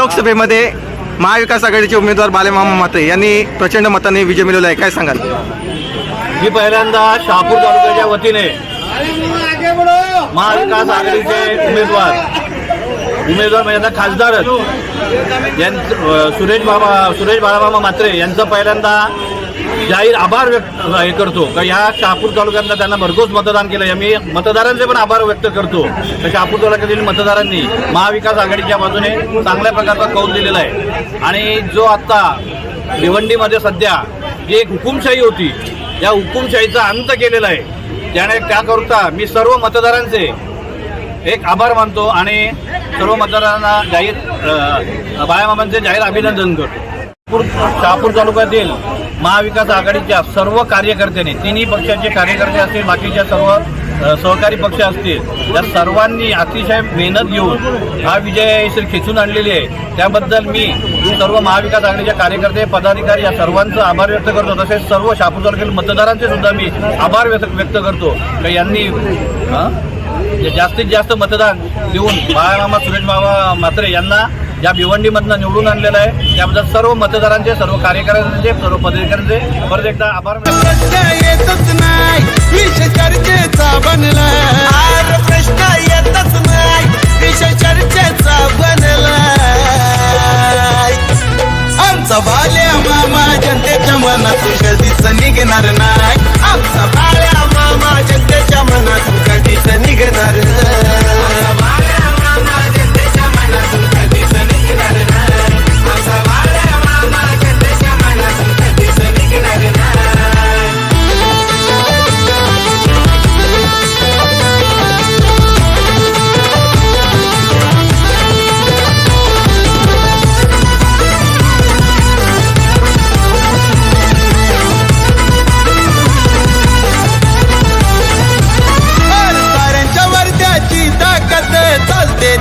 लोकसभेमध्ये महाविकास आघाडीचे उमेदवार बालेमामा माते यांनी प्रचंड मताने विजय मिळवला आहे. काय सांगाल? मी पहिल्यांदा शहापूर तालुक्याच्या वतीने महाविकास आघाडीचे उमेदवार उमेदवार म्हणजे आता खासदारच. सुरेश बाबा सुरेश बाळामामा म्हात्रे यांचं पहिल्यांदा जाहीर आभार व्यक्त हे करतो. का ह्या शहापूर तालुक्यातनं त्यांना भरघोस मतदान केलं. आहे मी मतदारांचे पण आभार व्यक्त करतो. तर शहापूर तालुक्यातील मतदारांनी महाविकास आघाडीच्या बाजूने चांगल्या प्रकारचा कौल दिलेला आहे. आणि जो आत्ता भिवंडीमध्ये सध्या जी एक हुकुमशाही होती या हुकुमशाहीचा अंत केलेला आहे. त्याने त्याकरता मी सर्व मतदारांचे एक आभार मानतो आणि सर्व मतदारांना जाहीर अ, बाळामामांचे जाहीर अभिनंदन करतो. शहापूर शहापूर तालुक्यातील महाविकास आघाडीच्या सर्व कार्यकर्त्यांनी तिन्ही पक्षाचे कार्यकर्ते असतील बाकीच्या सर्व सहकारी पक्ष असतील या सर्वांनी अतिशय मेहनत घेऊन हा विजय श्री खेचून आणलेली आहे. त्याबद्दल मी सर्व महाविकास आघाडीच्या कार्यकर्ते पदाधिकारी या सर्वांचं आभार व्यक्त करतो. तसेच सर्व शापूर तालुक्यातील मतदारांचे सुद्धा मी आभार व्यक्त व्यक्त करतो. का यांनी जास्तीत जास्त मतदान देऊन बाळामामा सुरेश बाबा म्हात्रे यांना या भिवंडीमधनं निवडून आणलेलं आहे. त्याबद्दल सर्व मतदारांचे सर्व कार्यकर्त्यांचे सर्व पदाधिकाऱ्यांचे परत एकदा आभार आमचा बाल्या मामा जनतेच्या मनातून कधीच निघणार नाही. आमचा बाल्या मामा जनतेच्या मनातून